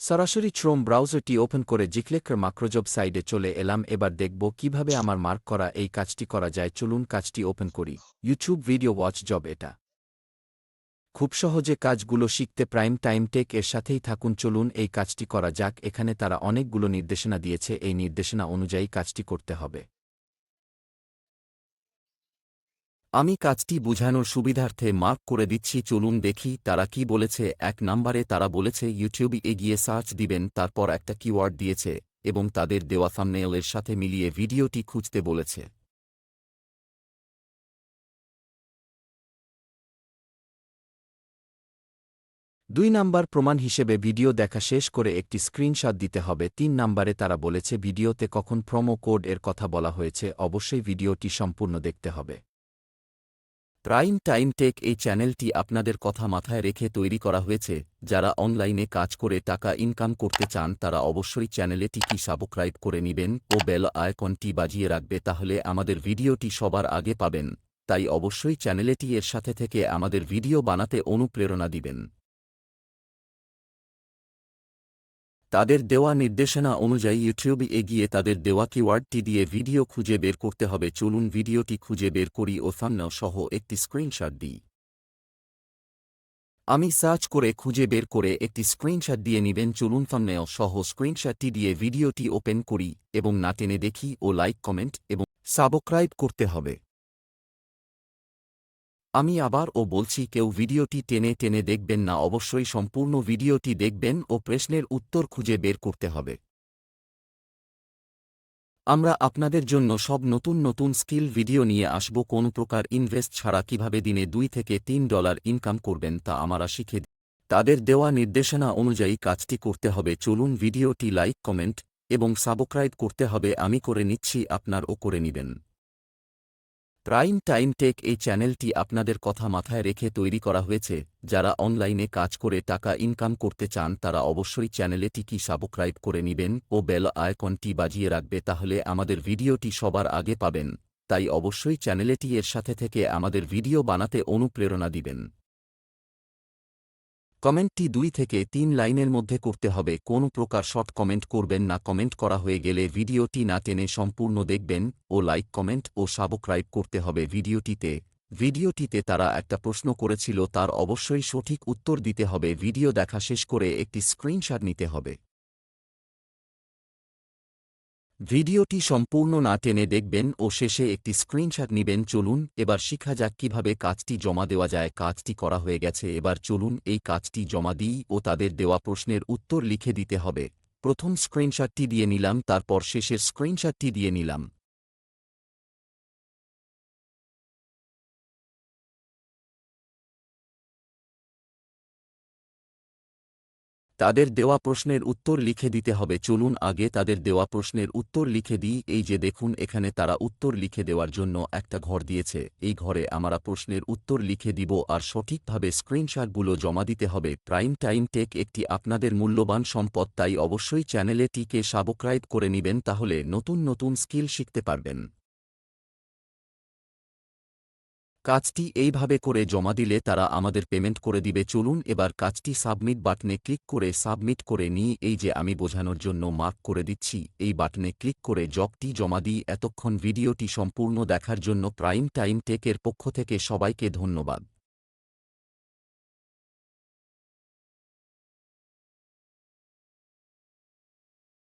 সরাসরি Chrome ব্রাউজারটি open করে জিক্লেকার মাক্রোজব সাইডে চলে এলাম, এবার দেখব কীভাবে আমার মার্ক করা এই কাজটি করা যায়। চলুন কাজটি ওপেন করি। ইউটিউব ভিডিও ওয়াচ জব এটা। খুব সহজে কাজগুলো শিখতে প্রাইম টাইম টেক এর সাথেই থাকুন। চলুন এই কাজটি করা যাক। এখানে তারা অনেকগুলো নির্দেশনা দিয়েছে। এই নির্দেশনা অনুযায়ী কাজটি করতে হবে। আমি কাজটি বুঝানোর সুবিধার্থে মার্ক করে দিচ্ছি, চলুন দেখি তারা কি বলেছে। এক নম্বরে তারা বলেছে, ইউটিউবে এগিয়ে সার্চ দিবেন, তারপর একটা কিওয়ার্ড দিয়েছে এবং তাদের দেওয়া থামনেলের সাথে মিলিয়ে ভিডিওটি খুঁজতে বলেছে। দুই নাম্বার প্রমাণ হিসেবে ভিডিও দেখা শেষ করে একটি স্ক্রিনশট দিতে হবে। তিন নাম্বারে তারা বলেছে, ভিডিওতে কখন প্রোমো কোড এর কথা বলা হয়েছে, অবশ্যই ভিডিওটি সম্পূর্ণ দেখতে হবে। প্রাইম টাইম টেক এই চ্যানেলটি আপনাদের কথা মাথায় রেখে তৈরি করা হয়েছে, যারা অনলাইনে কাজ করে টাকা ইনকাম করতে চান তারা অবশ্যই চ্যানেলেটি সাবস্ক্রাইব করে নেবেন ও বেল আয়কনটি বাজিয়ে রাখবে তাহলে আমাদের ভিডিওটি সবার আগে পাবেন, তাই অবশ্যই চ্যানেলেটি এর সাথে থেকে আমাদের ভিডিও বানাতে অনুপ্রেরণা দিবেন। তাদের দেওয়া নির্দেশনা অনুযায়ী ইউটিউবে এগিয়ে তাদের দেওয়া কিওয়ার্ডটি দিয়ে ভিডিও খুঁজে বের করতে হবে। চলুন ভিডিওটি খুঁজে বের করি ও থাম্বনেল সহ একটি স্ক্রিনশট দিই। আমি সার্চ করে খুঁজে বের করে একটি স্ক্রিনশট দিয়ে নিবেন। চলুন থাম্বনেল সহ স্ক্রিনশটটি দিয়ে ভিডিওটি ওপেন করি এবং না টেনে দেখি ও লাইক কমেন্ট এবং সাবস্ক্রাইব করতে হবে। আমি আবার ও বলছি কেউ ভিডিওটি টেনে টেনে দেখবেন না, অবশ্যই সম্পূর্ণ ভিডিওটি দেখবেন ও প্রশ্নের উত্তর খুঁজে বের করতে হবে। আমরা আপনাদের জন্য সব নতুন নতুন স্কিল ভিডিও নিয়ে আসব, কোন প্রকার ইনভেস্ট ছাড়া কীভাবে দিনে দুই থেকে তিন ডলার ইনকাম করবেন তা আমরা শিখে তাদের দেওয়া নির্দেশনা অনুযায়ী কাজটি করতে হবে, চলুন ভিডিওটি লাইক, কমেন্ট এবং সাবস্ক্রাইব করতে হবে, আমি করে নিচ্ছি আপনারও করে নিবেন। প্রাইম টাইম টেক এই চ্যানেলটি আপনাদের কথা মাথায় রেখে তৈরি করা হয়েছে, যারা অনলাইনে কাজ করে টাকা ইনকাম করতে চান তারা অবশ্যই চ্যানেলেটি সাবস্ক্রাইব করে নেবেন ও বেল আইকনটি বাজিয়ে রাখবে তাহলে আমাদের ভিডিওটি সবার আগে পাবেন। তাই অবশ্যই চ্যানেলেটি এর সাথে থেকে আমাদের ভিডিও বানাতে অনুপ্রেরণা দিবেন। কমেন্টটি দুই থেকে তিন লাইনের মধ্যে করতে হবে। কোনো প্রকার শর্ট কমেন্ট করবেন না। কমেন্ট করা হয়ে গেলে ভিডিওটি না টেনে সম্পূর্ণ দেখবেন ও লাইক, কমেন্ট ও সাবস্ক্রাইব করতে হবে ভিডিওটিতে। ভিডিওটিতে তারা একটা প্রশ্ন করেছিল, তার অবশ্যই সঠিক উত্তর দিতে হবে। ভিডিও দেখা শেষ করে একটি স্ক্রিনশট নিতে হবে। ভিডিওটি সম্পূর্ণ না টেনে দেখবেন ও শেষে একটি স্ক্রিনশট নেবেন। চলুন, এবার শিখা যাক কীভাবে কাজটি জমা দেওয়া যায়। কাজটি করা হয়ে গেছে, এবার চলুন এই কাজটি জমা দিই ও তাদের দেওয়া প্রশ্নের উত্তর লিখে দিতে হবে। প্রথম স্ক্রিনশটটি দিয়ে নিলাম, তারপর শেষের স্ক্রিনশটটি দিয়ে নিলাম। তাদের দেওয়া প্রশ্নের উত্তর লিখে দিতে হবে। চলুন আগে তাদের দেওয়া প্রশ্নের উত্তর লিখে দিই। এই যে দেখুন, এখানে তারা উত্তর লিখে দেওয়ার জন্য একটা ঘর দিয়েছে। এই ঘরে আমরা প্রশ্নের উত্তর লিখে দিব আর সঠিকভাবে স্ক্রিনশটগুলো জমা দিতে হবে। প্রাইম টাইম টেক একটি আপনাদের মূল্যবান সম্পদ, তাই অবশ্যই চ্যানেলেটিকে সাবস্ক্রাইব করে নিবেন, তাহলে নতুন নতুন স্কিল শিখতে পারবেন। কাজটি এইভাবে করে জমা দিলে তারা আমাদের পেমেন্ট করে দিবে। চলুন এবার কাজটি সাবমিট বাটনে ক্লিক করে সাবমিট করে নিয়ে এই যে আমি বোঝানোর জন্য মার্ক করে দিচ্ছি, এই বাটনে ক্লিক করে জবটি জমা দিই। এতক্ষণ ভিডিওটি সম্পূর্ণ দেখার জন্য প্রাইম টাইম টেকের পক্ষ থেকে সবাইকে ধন্যবাদ।